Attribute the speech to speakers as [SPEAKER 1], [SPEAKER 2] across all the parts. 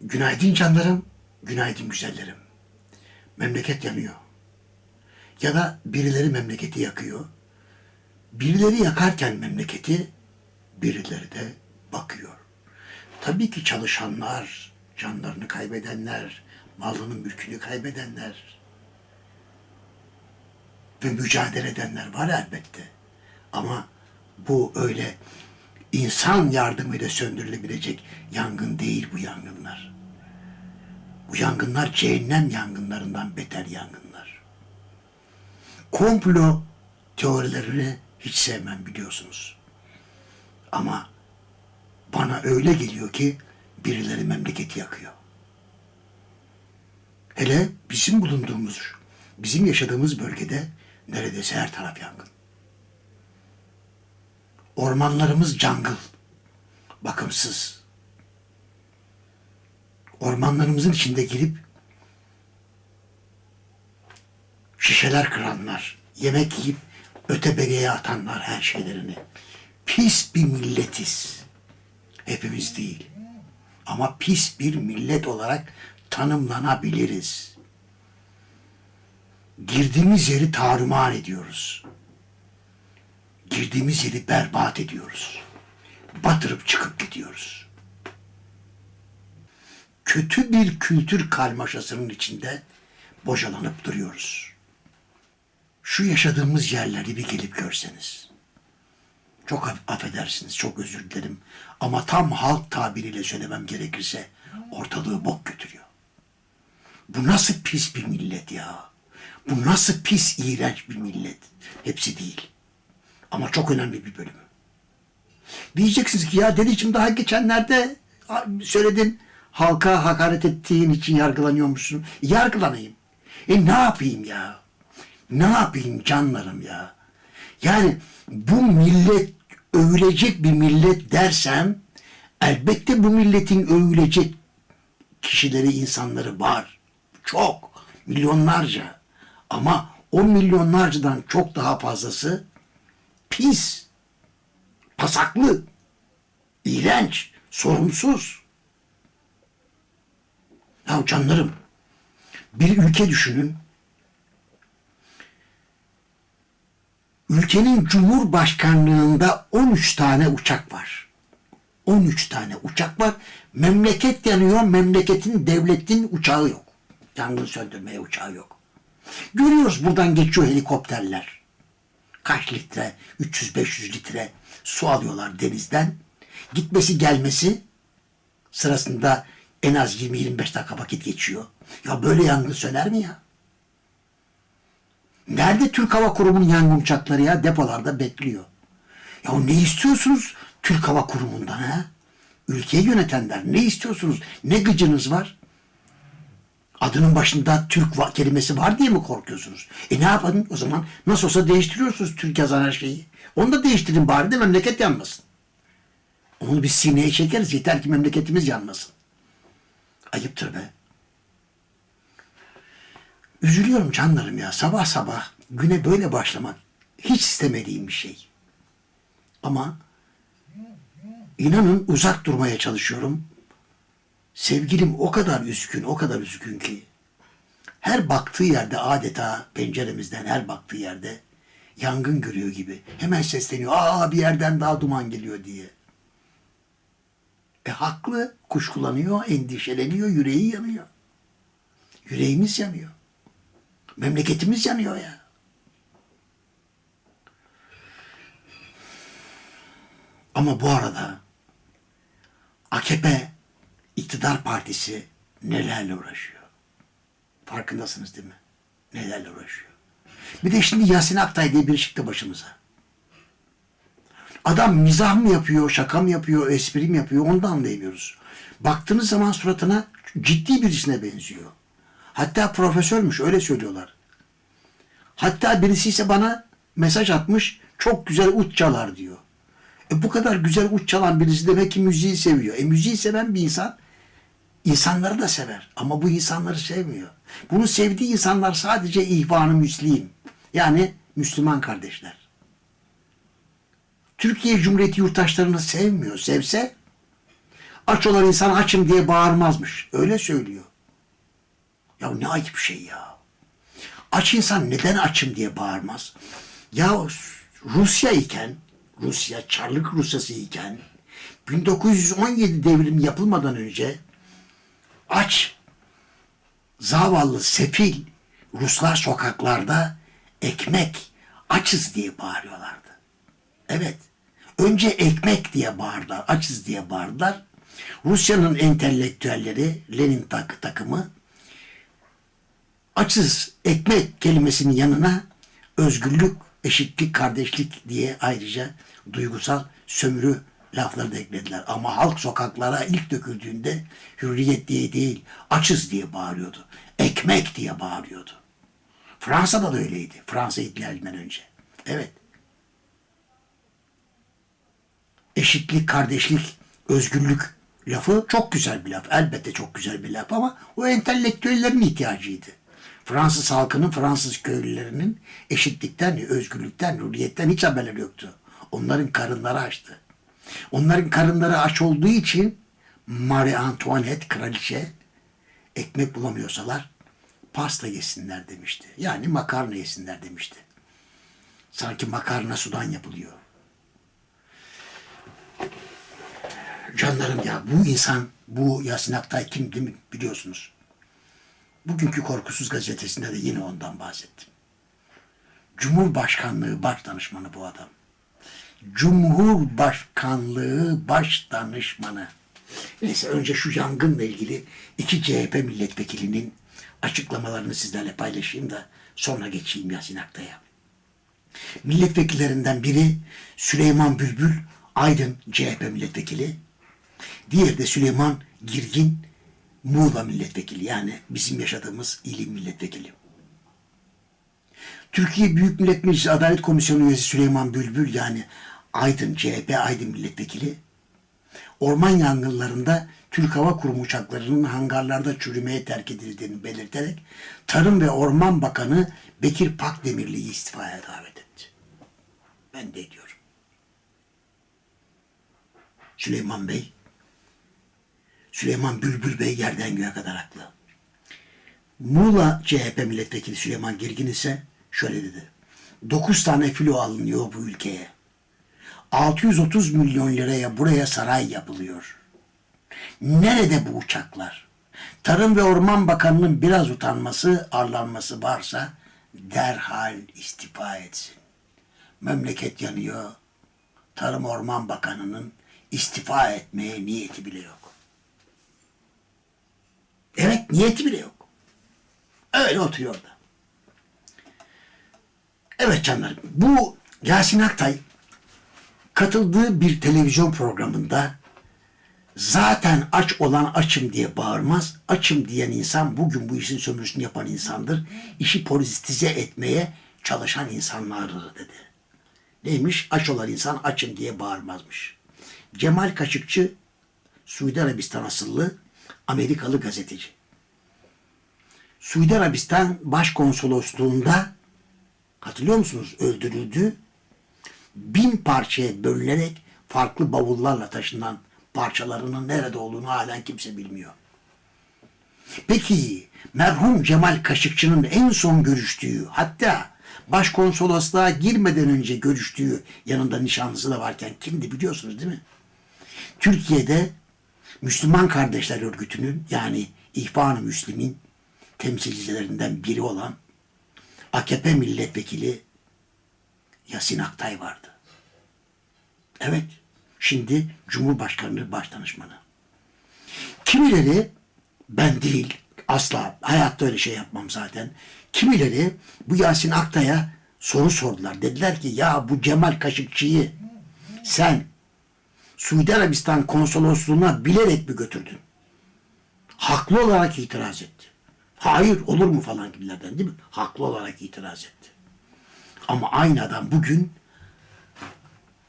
[SPEAKER 1] Günaydın canlarım, günaydın güzellerim. Memleket yanıyor. Ya da birileri memleketi yakıyor. Birileri yakarken memleketi, birileri de bakıyor. Tabii ki çalışanlar, canlarını kaybedenler, malının mülkünü kaybedenler ve mücadele edenler var elbette. Ama bu öyle insan yardımıyla söndürülebilecek yangın değil bu yangınlar. Bu yangınlar cehennem yangınlarından beter yangınlar. Komplo teorilerini hiç sevmem biliyorsunuz. Ama bana öyle geliyor ki birileri memleketi yakıyor. Hele bizim bulunduğumuz, bizim yaşadığımız bölgede neredeyse her taraf yangın. Ormanlarımız cangıl, bakımsız. Ormanlarımızın içinde girip şişeler kıranlar, yemek yiyip öte beriye atanlar her şeylerini. Pis bir milletiz. Hepimiz değil. Ama pis bir millet olarak tanımlanabiliriz. Girdiğimiz yeri tarumar ediyoruz girdiğimiz yeri berbat ediyoruz. Batırıp çıkıp gidiyoruz. Kötü bir kültür karmaşasının içinde bocalanıp duruyoruz. Şu yaşadığımız yerleri bir gelip görseniz. Çok aff- affedersiniz, çok özür dilerim. Ama tam halk tabiriyle söylemem gerekirse ortalığı bok götürüyor. Bu nasıl pis bir millet ya? Bu nasıl pis, iğrenç bir millet? Hepsi değil. Ama çok önemli bir bölümü. Diyeceksiniz ki ya dedeciğim daha geçenlerde söyledin halka hakaret ettiğin için yargılanıyormuşsun. Yargılanayım. E ne yapayım ya? Ne yapayım canlarım ya? Yani bu millet övülecek bir millet dersem elbette bu milletin övülecek kişileri, insanları var. Çok. Milyonlarca. Ama o milyonlarcadan çok daha fazlası pis, pasaklı, iğrenç, sorumsuz. Ya canlarım, bir ülke düşünün. Ülkenin cumhurbaşkanlığında 13 tane uçak var. 13 tane uçak var. Memleket yanıyor, memleketin, devletin uçağı yok. Yangın söndürmeye uçağı yok. Görüyoruz buradan geçiyor helikopterler kaç litre, 300-500 litre su alıyorlar denizden. Gitmesi gelmesi sırasında en az 20-25 dakika vakit geçiyor. Ya böyle yangın söner mi ya? Nerede Türk Hava Kurumu'nun yangın uçakları ya? Depolarda bekliyor. Ya ne istiyorsunuz Türk Hava Kurumu'ndan ha? Ülkeyi yönetenler ne istiyorsunuz? Ne gıcınız var? Adının başında Türk kelimesi var diye mi korkuyorsunuz? E ne yapalım o zaman? Nasıl olsa değiştiriyorsunuz Türk yazan her şeyi. Onu da değiştirin bari de memleket yanmasın. Onu biz sineye çekeriz yeter ki memleketimiz yanmasın. Ayıptır be. Üzülüyorum canlarım ya sabah sabah güne böyle başlamak hiç istemediğim bir şey. Ama inanın uzak durmaya çalışıyorum. Sevgilim o kadar üzgün, o kadar üzgün ki. Her baktığı yerde adeta penceremizden her baktığı yerde yangın görüyor gibi. Hemen sesleniyor. Aa bir yerden daha duman geliyor diye. E haklı. Kuşkulanıyor, endişeleniyor, yüreği yanıyor. Yüreğimiz yanıyor. Memleketimiz yanıyor ya. Ama bu arada AKP iktidar partisi nelerle uğraşıyor. Farkındasınız değil mi? Nelerle uğraşıyor. Bir de şimdi Yasin Aktay diye biri çıktı başımıza. Adam mizah mı yapıyor, şaka mı yapıyor, espri mi yapıyor onu da anlayamıyoruz. Baktığınız zaman suratına ciddi birisine benziyor. Hatta profesörmüş öyle söylüyorlar. Hatta birisi ise bana mesaj atmış çok güzel uç çalar diyor. E bu kadar güzel uç çalan birisi demek ki müziği seviyor. E müziği seven bir insan insanları da sever. Ama bu insanları sevmiyor. Bunu sevdiği insanlar sadece ihvan-ı müslim. Yani Müslüman kardeşler. Türkiye Cumhuriyeti yurttaşlarını sevmiyor. Sevse Aç olan insan açım diye bağırmazmış. Öyle söylüyor. Ya ne ayıp bir şey ya. Aç insan neden açım diye bağırmaz? Ya Rusya iken, Rusya, Çarlık Rusyası iken 1917 devrimi yapılmadan önce aç, zavallı, sefil Ruslar sokaklarda ekmek, açız diye bağırıyorlardı. Evet, önce ekmek diye bağırdılar, açız diye bağırdılar. Rusya'nın entelektüelleri, Lenin tak takımı açız ekmek kelimesinin yanına özgürlük, eşitlik, kardeşlik diye ayrıca duygusal sömürü lafları da eklediler. Ama halk sokaklara ilk döküldüğünde hürriyet diye değil, açız diye bağırıyordu. Ekmek diye bağırıyordu. Fransa'da da öyleydi. Fransa ihtilalinden önce. Evet. Eşitlik, kardeşlik, özgürlük lafı çok güzel bir laf. Elbette çok güzel bir laf ama o entelektüellerin ihtiyacıydı. Fransız halkının, Fransız köylülerinin eşitlikten, özgürlükten, hürriyetten hiç haberleri yoktu. Onların karınları açtı. Onların karınları aç olduğu için Marie Antoinette kraliçe ekmek bulamıyorsalar pasta yesinler demişti. Yani makarna yesinler demişti. Sanki makarna sudan yapılıyor. Canlarım ya bu insan, bu Yasin Aktay kim değil mi biliyorsunuz. Bugünkü Korkusuz gazetesinde de yine ondan bahsettim. Cumhurbaşkanlığı baş danışmanı bu adam. Cumhurbaşkanlığı baş danışmanı. Neyse önce şu yangınla ilgili iki CHP milletvekilinin açıklamalarını sizlerle paylaşayım da sonra geçeyim Yasin Aktay'a. Milletvekillerinden biri Süleyman Bülbül Aydın CHP milletvekili. Diğeri de Süleyman Girgin Muğla milletvekili yani bizim yaşadığımız ilim milletvekili. Türkiye Büyük Millet Meclisi Adalet Komisyonu üyesi Süleyman Bülbül yani Aydın CHP Aydın milletvekili orman yangınlarında Türk Hava Kurumu uçaklarının hangarlarda çürümeye terk edildiğini belirterek Tarım ve Orman Bakanı Bekir Pakdemirli'yi istifaya davet etti. Ben de ediyorum. Süleyman Bey, Süleyman Bülbül Bey yerden göğe kadar haklı. Muğla CHP milletvekili Süleyman Girgin ise şöyle dedi. 9 tane filo alınıyor bu ülkeye. 630 milyon liraya buraya saray yapılıyor. Nerede bu uçaklar? Tarım ve Orman Bakanı'nın biraz utanması, arlanması varsa derhal istifa etsin. Memleket yanıyor. Tarım Orman Bakanı'nın istifa etmeye niyeti bile yok. Evet niyeti bile yok. Öyle oturuyor orada. Evet canlarım bu Yasin Aktay katıldığı bir televizyon programında zaten aç olan açım diye bağırmaz. Açım diyen insan bugün bu işin sömürüsünü yapan insandır. İşi politize etmeye çalışan insanlardır dedi. Neymiş? Aç olan insan açım diye bağırmazmış. Cemal Kaşıkçı Suudi Arabistan asıllı Amerikalı gazeteci. Suudi Arabistan Başkonsolosluğunda hatırlıyor musunuz? Öldürüldü. Bin parçaya bölünerek farklı bavullarla taşınan parçalarının nerede olduğunu halen kimse bilmiyor. Peki merhum Cemal Kaşıkçı'nın en son görüştüğü hatta başkonsolosluğa girmeden önce görüştüğü yanında nişanlısı da varken kimdi biliyorsunuz değil mi? Türkiye'de Müslüman Kardeşler Örgütü'nün yani İhvan-ı Müslim'in temsilcilerinden biri olan AKP milletvekili Yasin Aktay vardı. Evet, şimdi Cumhurbaşkanlığı Başdanışmanı. Kimileri, ben değil, asla hayatta öyle şey yapmam zaten. Kimileri bu Yasin Aktay'a soru sordular. Dediler ki ya bu Cemal Kaşıkçı'yı sen Suudi Arabistan konsolosluğuna bilerek mi götürdün? Haklı olarak itiraz etti. Hayır olur mu falan gibilerden değil mi? Haklı olarak itiraz etti. Ama aynı adam bugün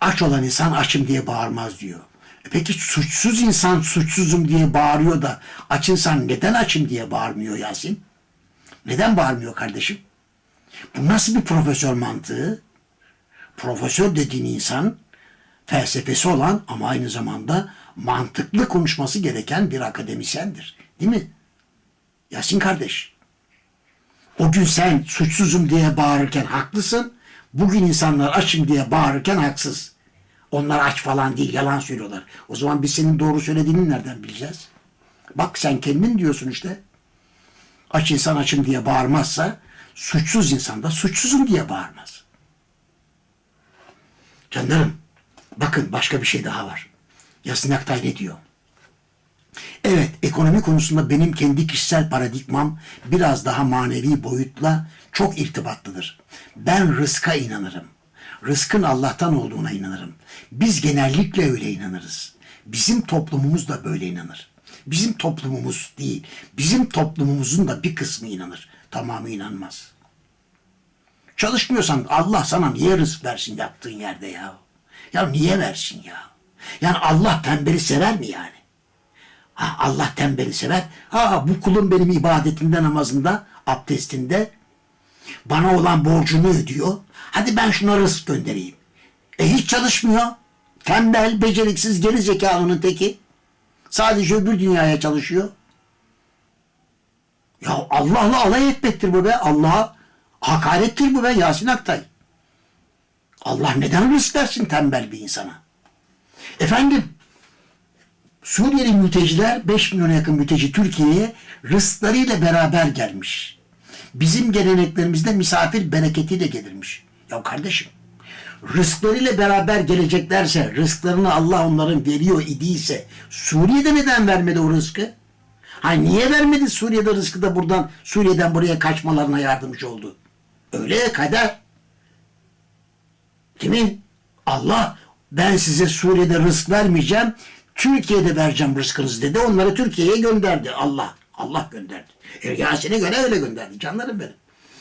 [SPEAKER 1] aç olan insan açım diye bağırmaz diyor. E peki suçsuz insan suçsuzum diye bağırıyor da aç insan neden açım diye bağırmıyor Yasin? Neden bağırmıyor kardeşim? Bu nasıl bir profesör mantığı? Profesör dediğin insan felsefesi olan ama aynı zamanda mantıklı konuşması gereken bir akademisyendir. Değil mi? Yasin kardeş. O gün sen suçsuzum diye bağırırken haklısın. Bugün insanlar açım diye bağırırken haksız. Onlar aç falan değil, yalan söylüyorlar. O zaman biz senin doğru söylediğini nereden bileceğiz? Bak sen kendin diyorsun işte. Aç insan açım diye bağırmazsa, suçsuz insan da suçsuzum diye bağırmaz. Canlarım, bakın başka bir şey daha var. Yasin Aktay ne diyor? Evet, ekonomi konusunda benim kendi kişisel paradigmam biraz daha manevi boyutla çok irtibatlıdır. Ben rızka inanırım. Rızkın Allah'tan olduğuna inanırım. Biz genellikle öyle inanırız. Bizim toplumumuz da böyle inanır. Bizim toplumumuz değil, bizim toplumumuzun da bir kısmı inanır. Tamamı inanmaz. Çalışmıyorsan Allah sana niye rızk versin yaptığın yerde ya? Ya niye versin ya? Yani Allah tembeli sever mi yani? Ha, Allah tembeli sever. Ha, bu kulun benim ibadetinde, namazında, abdestinde bana olan borcunu ödüyor. Hadi ben şuna rızk göndereyim. E hiç çalışmıyor. Tembel, beceriksiz, geri zekalının teki. Sadece öbür dünyaya çalışıyor. Ya Allah'la alay etmektir bu be. Allah'a hakarettir bu be Yasin Aktay. Allah neden rızk versin tembel bir insana? Efendim, Suriyeli mülteciler 5 milyona yakın mülteci Türkiye'ye rızklarıyla beraber gelmiş. Bizim geleneklerimizde misafir bereketiyle gelirmiş. Ya kardeşim, rızklarıyla beraber geleceklerse, rızklarını Allah onların veriyor idiyse Suriye'de neden vermedi o rızkı? Ha niye vermedi Suriye'de rızkı da buradan Suriye'den buraya kaçmalarına yardımcı oldu? Öyle kader. Kimin? Allah ben size Suriye'de rızk vermeyeceğim. Türkiye'de vereceğim rızkınızı dedi. Onları Türkiye'ye gönderdi. Allah. Allah gönderdi. E, Yasin'e göre öyle gönderdi. Canlarım benim.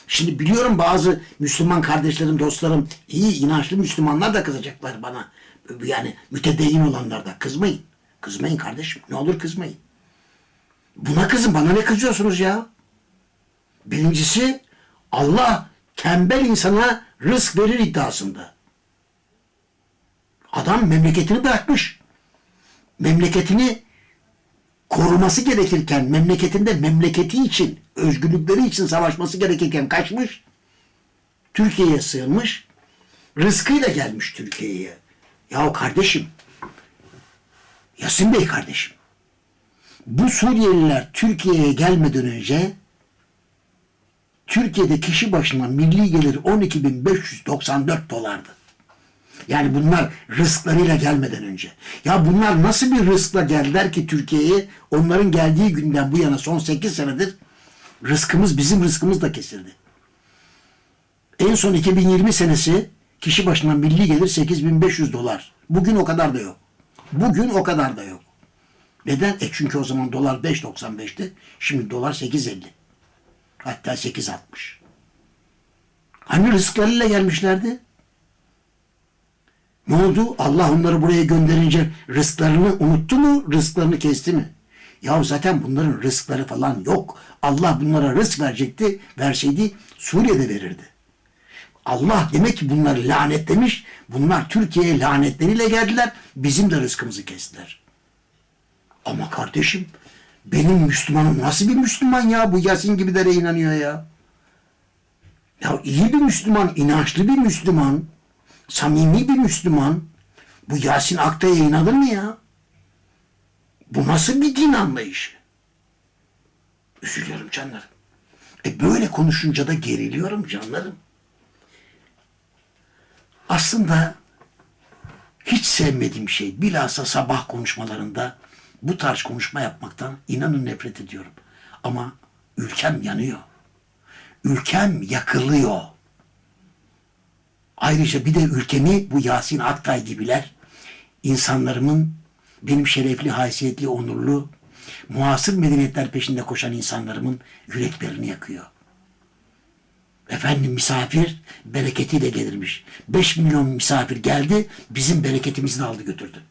[SPEAKER 1] Şimdi biliyorum bazı Müslüman kardeşlerim, dostlarım, iyi inançlı Müslümanlar da kızacaklar bana. Yani mütedeyyin olanlar da. Kızmayın. Kızmayın kardeşim. Ne olur kızmayın. Buna kızın. Bana ne kızıyorsunuz ya? Birincisi Allah tembel insana rızk verir iddiasında. Adam memleketini bırakmış. Memleketini koruması gerekirken, memleketinde memleketi için, özgürlükleri için savaşması gerekirken kaçmış. Türkiye'ye sığınmış. Rızkıyla gelmiş Türkiye'ye. Ya kardeşim, Yasin Bey kardeşim, bu Suriyeliler Türkiye'ye gelmeden önce Türkiye'de kişi başına milli gelir 12.594 dolardı. Yani bunlar rızklarıyla gelmeden önce. Ya bunlar nasıl bir rızkla geldiler ki Türkiye'ye? Onların geldiği günden bu yana son 8 senedir rızkımız bizim rızkımız da kesildi. En son 2020 senesi kişi başına milli gelir 8500 dolar. Bugün o kadar da yok. Bugün o kadar da yok. Neden? E çünkü o zaman dolar 5.95'ti. Şimdi dolar 8.50. Hatta 8.60. Hani rızklarıyla gelmişlerdi? Ne oldu? Allah onları buraya gönderince rızklarını unuttu mu? Rızklarını kesti mi? Ya zaten bunların rızkları falan yok. Allah bunlara rızk verecekti. Verseydi Suriye'de verirdi. Allah demek ki bunları lanetlemiş. Bunlar Türkiye'ye lanetleriyle geldiler. Bizim de rızkımızı kestiler. Ama kardeşim benim Müslümanım nasıl bir Müslüman ya? Bu Yasin gibilere inanıyor ya. Ya iyi bir Müslüman, inançlı bir Müslüman samimi bir Müslüman bu Yasin Aktay'a inanır mı ya? Bu nasıl bir din anlayışı? Üzülüyorum canlarım. E böyle konuşunca da geriliyorum canlarım. Aslında hiç sevmediğim şey bilhassa sabah konuşmalarında bu tarz konuşma yapmaktan inanın nefret ediyorum. Ama ülkem yanıyor. Ülkem yakılıyor. Ayrıca bir de ülkemi bu Yasin Aktay gibiler insanlarımın benim şerefli, haysiyetli, onurlu, muasır medeniyetler peşinde koşan insanlarımın yüreklerini yakıyor. Efendim misafir bereketiyle gelirmiş. 5 milyon misafir geldi, bizim bereketimizi aldı götürdü.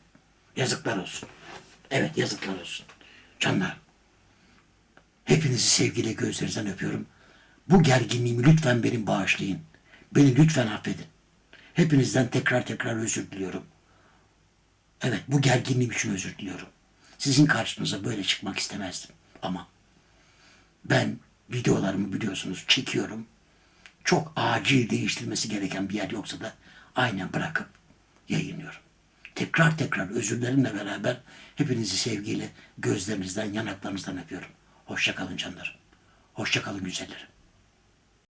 [SPEAKER 1] Yazıklar olsun. Evet yazıklar olsun. Canlar, hepinizi sevgiyle gözlerinizden öpüyorum. Bu gerginliğimi lütfen benim bağışlayın. Beni lütfen affedin. Hepinizden tekrar tekrar özür diliyorum. Evet bu gerginliğim için özür diliyorum. Sizin karşınıza böyle çıkmak istemezdim. Ama ben videolarımı biliyorsunuz çekiyorum. Çok acil değiştirmesi gereken bir yer yoksa da aynen bırakıp yayınlıyorum. Tekrar tekrar özürlerimle beraber hepinizi sevgiyle gözlerinizden, yanaklarınızdan öpüyorum. Hoşça kalın canlarım. Hoşça kalın güzellerim.